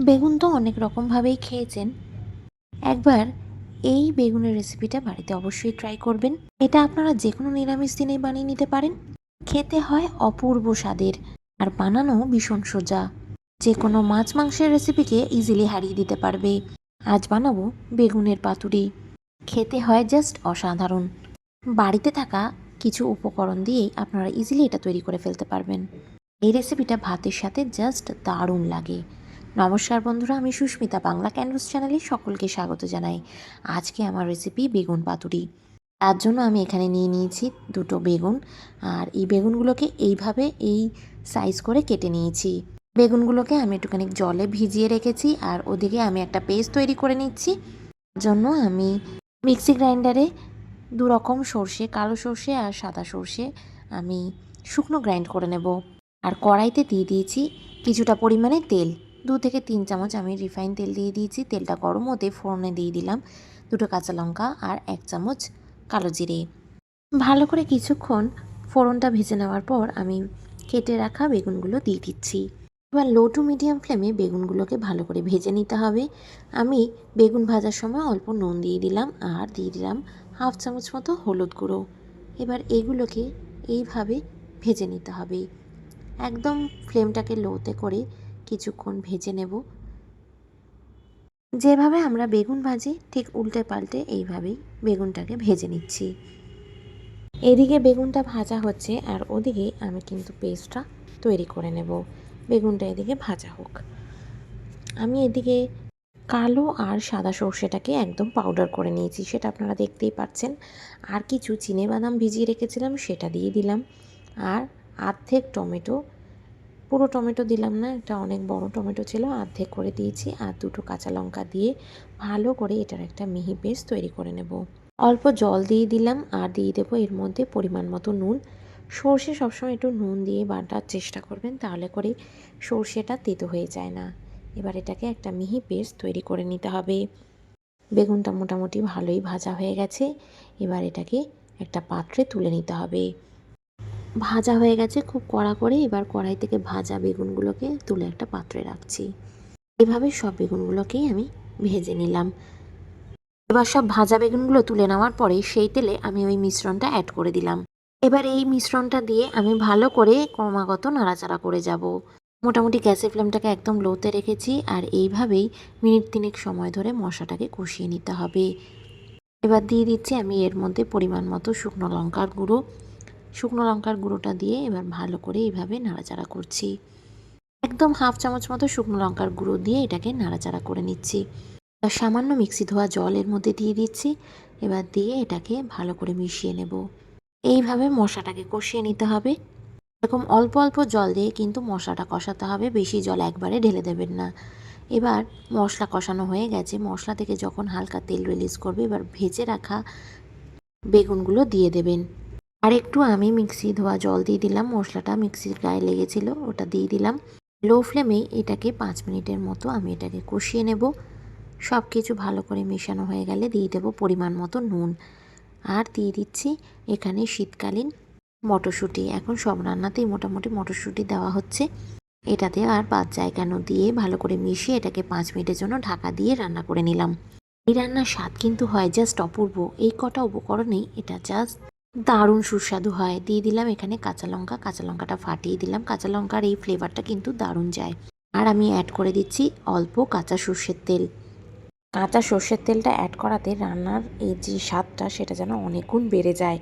বেগুন তো অনেক রকমভাবেই খেয়েছেন। একবার এই বেগুনের রেসিপিটা বাড়িতে অবশ্যই ট্রাই করবেন। এটা আপনারা যে কোনো নিরামিষ দিনেই বানিয়ে নিতে পারেন। খেতে হয় অপূর্ব স্বাদের আর বানানো ভীষণ সোজা। যে কোনো মাছ মাংসের রেসিপিকে ইজিলি হারিয়ে দিতে পারবে। আজ বানাবো বেগুনের পাতুরি। খেতে হয় জাস্ট অসাধারণ। বাড়িতে থাকা কিছু উপকরণ দিয়েই আপনারা ইজিলি এটা তৈরি করে ফেলতে পারবেন। এই রেসিপিটা ভাতের সাথে জাস্ট দারুণ লাগে। নমস্কার বন্ধুরা, আমি সুস্মিতা বাংলা ক্যানভাস চ্যানেলে সকলকে স্বাগত জানাই। আজকে আমার রেসিপি বেগুন পাতুরি। তার জন্য আমি এখানে নিয়ে নিয়েছি দুটো বেগুন, আর এই বেগুনগুলোকে এইভাবে এই সাইজ করে কেটে নিয়েছি। বেগুনগুলোকে আমি একটুখানি জলে ভিজিয়ে রেখেছি, আর ওদিকে আমি একটা পেস্ট তৈরি করে নিচ্ছি। জন্য আমি মিক্সি গ্রাইন্ডারে দু রকম সর্ষে, কালো সর্ষে আর সাদা সর্ষে আমি শুকনো গ্রাইন্ড করে নেব। আর কড়াইতে দিয়ে দিয়েছি কিছুটা পরিমাণে তেল। দু থেকে তিন চামচ আমি রিফাইন তেল দিয়ে দিয়েছি। তেলটা গরম হতে ফোড়নে দিয়ে দিলাম। দুটো কাঁচা লঙ্কা আর এক চামচ কালো জিরে। ভালো করে কিছুক্ষণ ফোড়নটা ভেজে নেওয়ার পর আমি কেটে রাখা বেগুনগুলো দিয়ে দিচ্ছি। এবার লো টু মিডিয়াম ফ্লেমে বেগুনগুলোকে ভালো করে ভেজে নিতে হবে। আমি বেগুন ভাজার সময় অল্প নুন দিয়ে দিলাম আর দিয়ে দিলাম হাফ চামচ মতো হলুদ গুঁড়ো। এবার এগুলোকে এইভাবে ভেজে নিতে হবে। একদম ফ্লেমটাকে লোতে করে কিছুক্ষণ ভেজে নেব। যেভাবে আমরা বেগুন ভাজি, ঠিক উল্টে পাল্টে এইভাবেই বেগুনটাকে ভেজে নিচ্ছি। এদিকে বেগুনটা ভাজা হচ্ছে আর ওদিকে আমি কিন্তু পেস্টটা তৈরি করে নেব। বেগুনটা এদিকে ভাজা হোক। আমি এদিকে কালো আর সাদা সর্ষেটাকে একদম পাউডার করে নিয়েছি, সেটা আপনারা দেখতেই পাচ্ছেন। আর কিছু চিনে বাদাম ভিজিয়ে রেখেছিলাম, সেটা দিয়ে দিলাম। আর আর্ধেক টমেটো পুরো টমেটো দিলাম না, এটা অনেক বড় টমেটো ছিল অর্ধেক করে দিয়েছি আর দুটো কাঁচা লঙ্কা দিয়ে ভালো করে এটার একটা মিহি পেস্ট তৈরি করে নেব। অল্প জল দিয়ে দিলাম আর দিয়ে দেবো এর মধ্যে পরিমাণ মতো নুন। সর্ষে সবসময় একটু নুন দিয়ে বাটার চেষ্টা করবেন, তাহলে করে সর্ষেটা তেতো হয়ে যায় না। এবার এটাকে একটা মিহি পেস্ট তৈরি করে নিতে হবে। বেগুনটা মোটামুটি ভালোই ভাজা হয়ে গেছে, এবার এটাকে একটা পাত্রে তুলে নিতে হবে। ভাজা হয়ে গেছে, খুব কড়া করে এবার কড়াই থেকে ভাজা বেগুনগুলোকে তুলে একটা পাত্রে রাখছি। এভাবে সব বেগুনগুলোকেই আমি ভেজে নিলাম। এবার সব ভাজা বেগুনগুলো তুলে নেওয়ার পরে সেই তেলে আমি ওই মিশ্রণটা অ্যাড করে দিলাম। এবার এই মিশ্রণটা দিয়ে আমি ভালো করে ক্রমাগত নাড়াচাড়া করে যাব। মোটামুটি গ্যাসের ফ্লেমটাকে একদম লোতে রেখেছি আর এইভাবেই মিনিট তিনেক সময় ধরে মশলাটাকে কষিয়ে নিতে হবে। এবার দিয়ে দিচ্ছি আমি এর মধ্যে পরিমাণ মতো শুকনো লঙ্কার গুঁড়ো। শুকনো লঙ্কার গুঁড়োটা দিয়ে এবার ভালো করে এইভাবে নাড়াচাড়া করছি। একদম হাফ চামচ মতো শুকনো লঙ্কার গুঁড়ো দিয়ে এটাকে নাড়াচাড়া করে নিচ্ছি। আর সামান্য মিক্সি ধোয়া জল এর মধ্যে দিয়ে দিচ্ছি। এবার দিয়ে এটাকে ভালো করে মিশিয়ে নেব। এইভাবে মশলাটাকে কষিয়ে নিতে হবে। এরকম অল্প অল্প জল দিয়ে কিন্তু মশলাটা কষাতে হবে, বেশি জল একবারে ঢেলে দেবেন না। এবার মশলা কষানো হয়ে গেছে। মশলা থেকে যখন হালকা তেল রিলিজ করবে, এবার ভেজে রাখা বেগুনগুলো দিয়ে দেবেন। আর একটু আমি মিক্সি ধোয়া জল দিয়ে দিলাম, মশলাটা মিক্সির গায়ে লেগেছিল, ওটা দিয়ে দিলাম। লো ফ্লেমে এটাকে পাঁচ মিনিটের মতো আমি এটাকে কষিয়ে নেব। সব কিছু ভালো করে মেশানো হয়ে গেলে দিয়ে দেবো পরিমাণ মতো নুন। আর দিয়ে দিচ্ছি এখানে শীতকালীন মটরশুঁটি। এখন সব রান্নাতেই মোটামুটি মটরশুঁটি দেওয়া হচ্ছে। এটাতে আর বাদ যায় কেন দিয়ে ভালো করে মিশিয়ে এটাকে পাঁচ মিনিটের জন্য ঢাকা দিয়ে রান্না করে নিলাম। এই রান্নার স্বাদ কিন্তু হয় জাস্ট অপূর্ব। এই কটা উপকরণেই এটা জাস্ট দারুণ সুস্বাদু হয়। দিয়ে দিলাম এখানে কাঁচা লঙ্কা। কাঁচা লঙ্কাটা ফাটিয়ে দিলাম। কাঁচা লঙ্কার এই ফ্লেভারটা কিন্তু দারুণ যায়। আর আমি অ্যাড করে দিচ্ছি অল্প কাঁচা সর্ষের তেল। কাঁচা সর্ষের তেলটা অ্যাড করাতে রান্নার এই যে স্বাদটা, সেটা যেন অনেক গুণ বেড়ে যায়।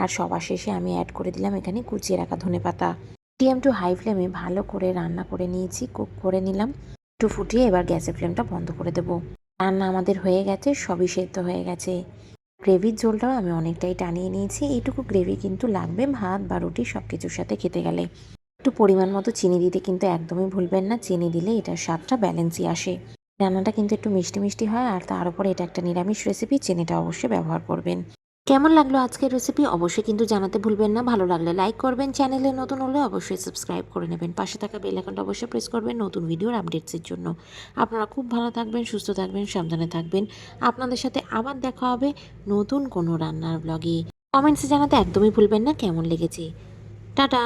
আর সবার শেষে আমি অ্যাড করে দিলাম এখানে কুচিয়ে রাখা ধনে পাতা। মিডিয়াম টু হাই ফ্লেমে ভালো করে রান্না করে নিয়েছি কুক করে নিলাম। একটু ফুটিয়ে এবার গ্যাসের ফ্লেমটা বন্ধ করে দেবো। রান্না আমাদের হয়ে গেছে, সবই সেদ্ধ হয়ে গেছে। গ্রেভির ঝোলটাও আমি অনেকটাই টানিয়ে নিয়েছি। এইটুকু গ্রেভি কিন্তু লাগবে, ভাত বা রুটি সব কিছুর সাথে খেতে গেলে। একটু পরিমাণ মতো চিনি দিতে কিন্তু একদমই ভুলবেন না। চিনি দিলে এটার স্বাদটা ব্যালেন্সই আসে। রান্নাটা কিন্তু একটু মিষ্টি মিষ্টি হয় আর তার উপরে এটা একটা নিরামিষ রেসিপি চিনিটা অবশ্যই ব্যবহার করবেন। কেমন লাগল আজকের রেসিপি অবশ্যই কিন্তু জানাতে ভুলবেন না। ভালো লাগলে লাইক করবেন। চ্যানেলে নতুন হলে অবশ্যই সাবস্ক্রাইব করে নেবেন। পাশে থাকা বেল আইকনটা অবশ্যই প্রেস করবেন নতুন ভিডিওর আপডেটসের জন্য। আপনারা খুব ভালো থাকবেন, সুস্থ থাকবেন, সাবধানে থাকবেন। আপনাদের সাথে আবার দেখা হবে নতুন কোনো রান্নার ব্লগে কমেন্টসে জানাতে একদমই ভুলবেন না। কেমন লেগেছে? টাটা!